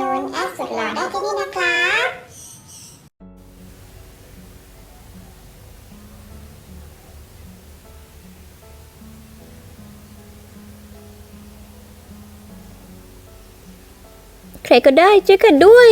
นุนแอดสุดหล่อได้ที่นี่นะครับใครก็ได้ช่วยกันด้วย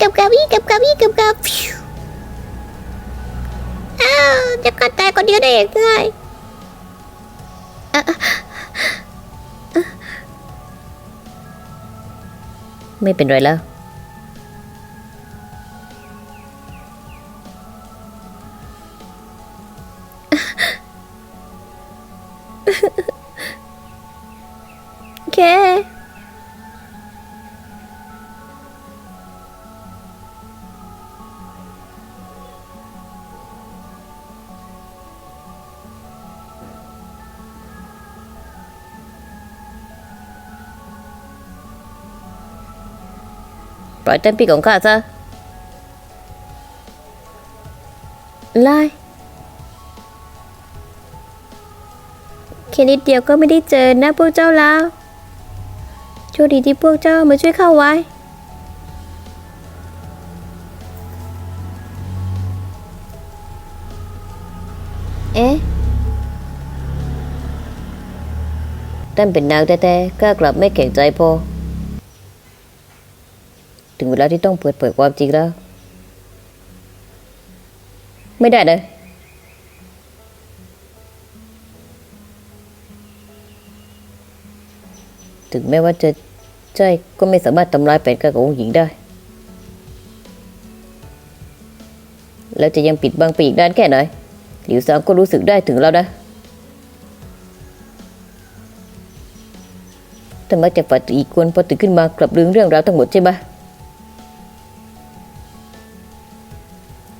กับกับอีกับกับอีกับกับอ้าวจะกัดตายคนเดียวได้ยังไงไม่เป็นไรแล้ว ปล่อยเต้นปีของข้าซะไล่แค่นิดเดียวก็ไม่ได้เจอนะพวกเจ้าแล้วโชคดีที่พวกเจ้ามาช่วยเข้าไว้ เอ๊ะท่านเป็นนางแท้ๆข้ากลับไม่แข็งใจพอ ถึงเวลาที่ต้องเปิดเผยความจริงแล้ว ไม่ได้เลยถึงแม้ว่าจะใช่ก็ไม่สามารถทำลายแผนการขององค์หญิงได้ แล้วจะยังปิดบังไปอีกนานแค่ไหนหลิวซางก็รู้สึกได้ถึงแล้วนะแต่มักจะฝันอีกคนพอตื่นขึ้นมากลับลืมเรื่องราวทั้งหมดใช่ไหม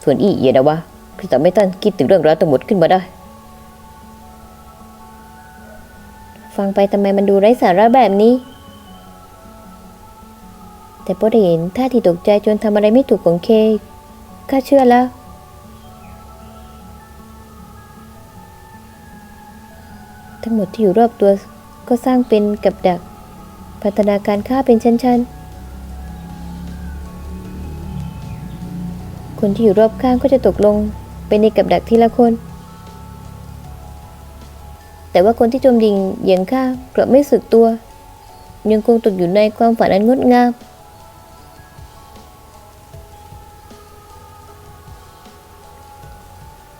ด้แต่วนอีเยนะวะกินหวังหงอุ้ยก็จะลืมความทรงจำทั้งหมดส่วนอีเอียนะวะคือทำให้ท่านคิดถึงเรื่องราวทั้งหมดขึ้นมาได้ ฟังไปทำไมมันดูไร้สาระแบบนี้ แต่พอได้เห็นท่าทีตกใจจนทำอะไรไม่ถูกของเคข้าเชื่อแล้วทั้งหมดที่อยู่รอบตัวก็สร้างเป็นกับดัก พัฒนาการฆ่าเป็นชั้นๆ คนที่อยู่รอบข้างก็จะตกลงไปในกับดักทีละคน แต่ว่าคนที่จมดิ่งยียงข้ากลับไม่สึกตัว ยังคงตกอยู่ในความฝันอันงดงาม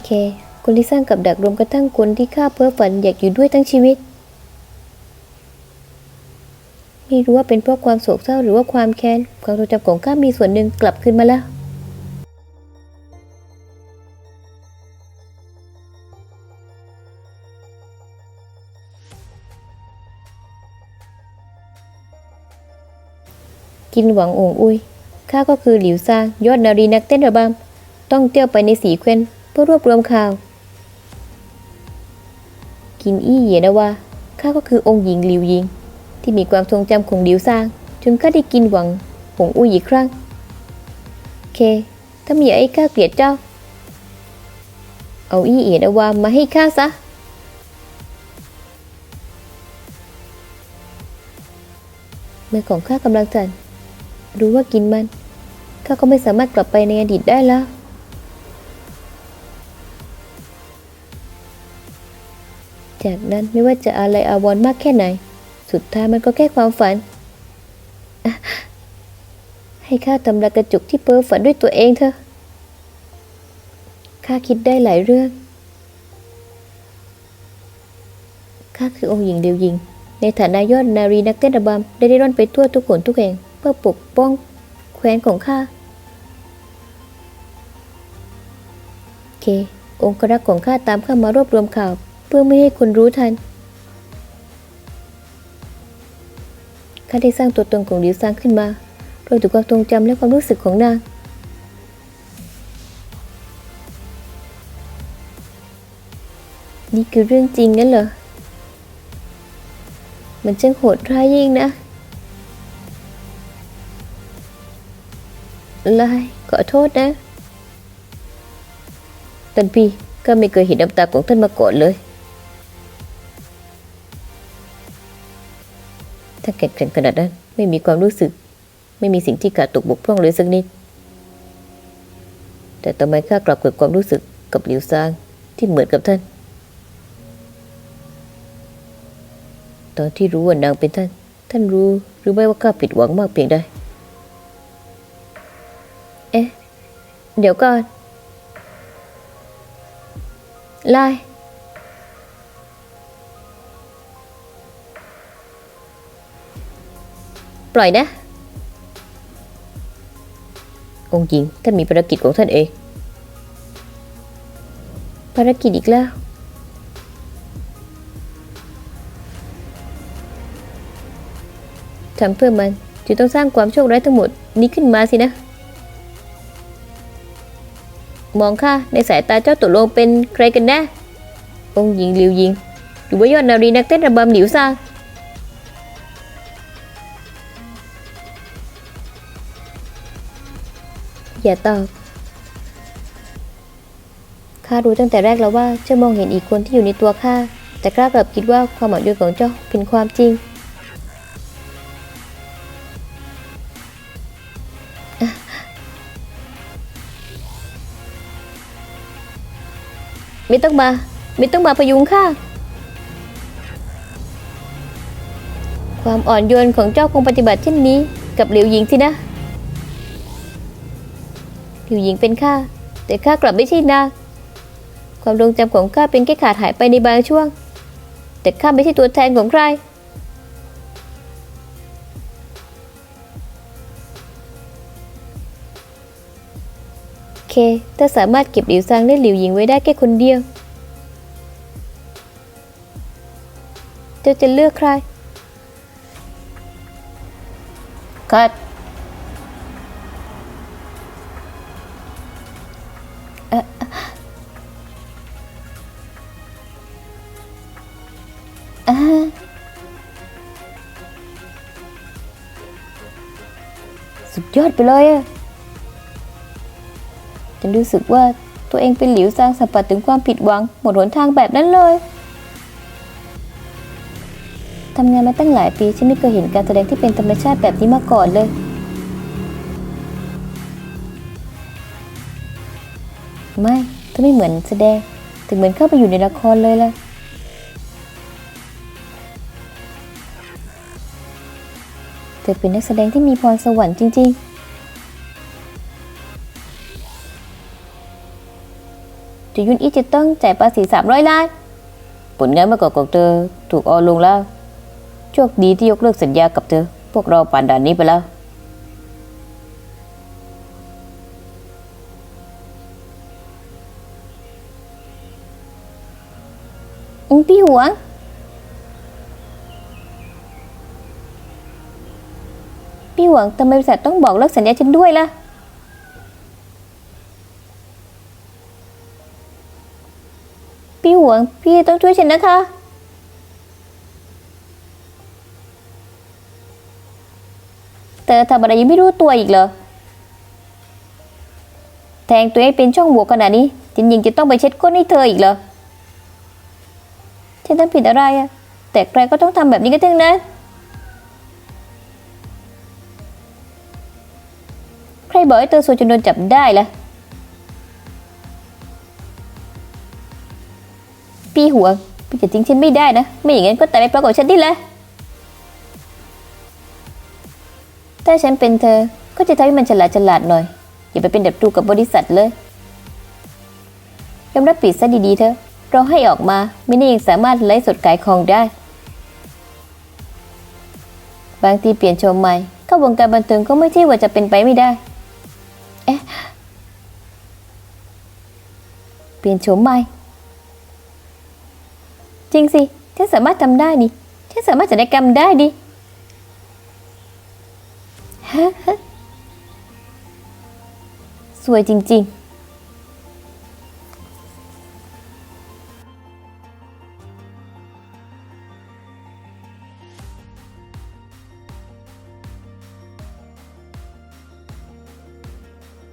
เค คนที่สร้างกับดักรวมกระทั่งคนที่ข้าเพ้อฝันอยากอยู่ด้วยทั้งชีวิตไม่รู้ว่าเป็นเพราะความโศกเศร้าหรือว่าความแค้นความทรงจำของข้ามีส่วนหนึ่งกลับคืนมาแล้ว กินหวังองอุยข้าก็คือหลิวซางยอดนารีนักเต้นระบำต้องเที่ยวไปในสีเควนเพื่อรวบรวมข่าว กินอี้เหยนะว่าข้าก็คือองค์หญิงหลิวยิง ที่มีความทรงจำของหลิวซางจนข้าได้กินหวังหงอุยอีกครั้ง เค ถ้ามีไอ้ข้าเกลียดเจ้า เอาอี้เหยนะว่ามาให้ข้าซะเมื่อของข้ากำลังสั่น รู้ว่ากินมันข้าก็ไม่สามารถกลับไปในอดีตได้แล้วจากนั้นไม่ว่าจะอะไรอาวรมากแค่ไหน สุดท้ายมันก็แค่ความฝัน ให้ข้าทำลายกระจุกที่เพ้อฝันด้วยตัวเองเถอะข้าคิดได้หลายเรื่องข้าคือองค์หญิงเดียวหญิง ในฐานะยอดนารีนักเต้นระบำได้ได้ร่อนไปทั่วทุกคนทุกแห่ง เพื่อปกป้องแคว้นของข้าเค องครักษ์ของข้าตามข้ามารวบรวมข่าว เพื่อไม่ให้คนรู้ทัน ข้าได้สร้างตัวตนของหลิวซางขึ้นมาโดยถูกความทรงจำและความรู้สึกของนางนี่คือเรื่องจริงงั้นเหรอ มันช่างโหดร้ายยิ่งนะ ลายขอโทษนะท่านพี่ก็ไม่เคยเห็นน้ำตาของท่านมาก่อนเลย ถ้าแข็งแกร่งขนาดนั้นไม่มีความรู้สึก ไม่มีสิ่งที่ขาดตกบกพร่องเลยสักนิด แต่ทำไมข้ากลับเกิดความรู้สึกกับหลิวซางที่เหมือนกับท่าน ตอนที่รู้ว่านางเป็นท่าน ท่านรู้หรือไม่ว่าข้าผิดหวังมากเพียงใด เดี๋ยวก่อน ไล่ปล่อยนะ องค์หญิงท่านมีภารกิจของท่านเอง ภารกิจอีกแล้ว ทำเพื่อมันจึงต้องสร้างความโชคร้ายทั้งหมดนี้ขึ้นมาสินะ มองข้าในสายตาเจ้าตกลงเป็นใครกันแน่องค์หญิงหลิวยิงหรือว่ายอดนารีนักเต้นระบำหลิวซางอย่าตอบข้ารู้ตั้งแต่แรกแล้วว่าเจ้ามองเห็นอีกคนที่อยู่ในตัวข้าแต่ข้ากลับคิดว่าความหมายยนของเจ้าเป็นความจริง ไม่ต้องมา ไม่ต้องมาพยุงข้าความอ่อนโยนของเจ้าคงปฏิบัติเช่นนี้ กับหลิวหญิงสินะหลิวหญิงเป็นข้าแต่ข้ากลับไม่ใช่นางความทรงจำของข้าเป็นแค่ขาดหายไปในบางช่วง แต่ข้าไม่ใช่ตัวแทนของใคร เค ถ้าสามารถเก็บหลิวซางและหลิวหญิงไว้ได้แค่คนเดียว เจ้าจะเลือกใครคัดเอ่ออ่าสุดยอดไปเลยอะฉัน รู้สึกว่าตัวเองเป็นหลิวซางสัมผัสถึงความผิดหวังหมดหนทางแบบนั้นเลยทำงานมาตั้งหลายปีฉันไม่เคยเห็นการแสดงที่เป็นธรรมชาติแบบนี้มาก่อนเลย ไม่เธอไม่เหมือนแสดง ถึงเหมือนเข้าไปอยู่ในละครเลยล่ะเธอเป็นนักแสดงที่มีพรสวรรค์จริง ๆ จะยุนอีจะต้องจ่ายภาษีสามร้อยล้านผลงานเมื่อก่อนของเธอถูกออลงแล้วโชคดีที่ยกเลิกสัญญากับเธอ พวกเราผ่านด่านนี้ไปแล้วอืมพี่หวงพี่หวงทำไมบริษัทต้องบอกเลิกสัญญาฉันด้วยล่ะ พี่หวง พี่ต้องช่วยฉันนะคะ เธอทำอะไรยังไม่รู้ตัวอีกเหรอ แทงตัวเองเป็นช่องโหว่ขนาดนี้จริงๆจะต้องไปเช็ดก้นให้เธออีกเหรอ ฉันทำผิดอะไรอะแต่ใครก็ต้องทำแบบนี้กันทั้งนั้น ใครบอกให้เธอสวยจนโดนจับได้ล่ะ หัวงพี่จะทิ้งฉันไม่ได้นะ ไม่อย่างนั้นก็ตายไปปรากฏฉันนี่แหละถ้าฉันเป็นเธอก็จะทำให้มันฉลาดฉลาดหน่อย อย่าไปเป็นดับตูกับบริษัทเลยยอมรับผิดซะดีๆเถอะเราให้ออกมาไม่ได้ยังสามารถไลฟ์สดขายของได้ บางทีเปลี่ยนโฉมใหม่เข้าวงการบันเทิงก็ไม่ใช่ว่าจะเป็นไปไม่ได้ เอ๊ะ เปลี่ยนโฉมใหม่ จริงสิฉันสามารถทำได้ดิฉันสามารถจัดกรรมได้ดิฮะฮะสวยจริง ๆ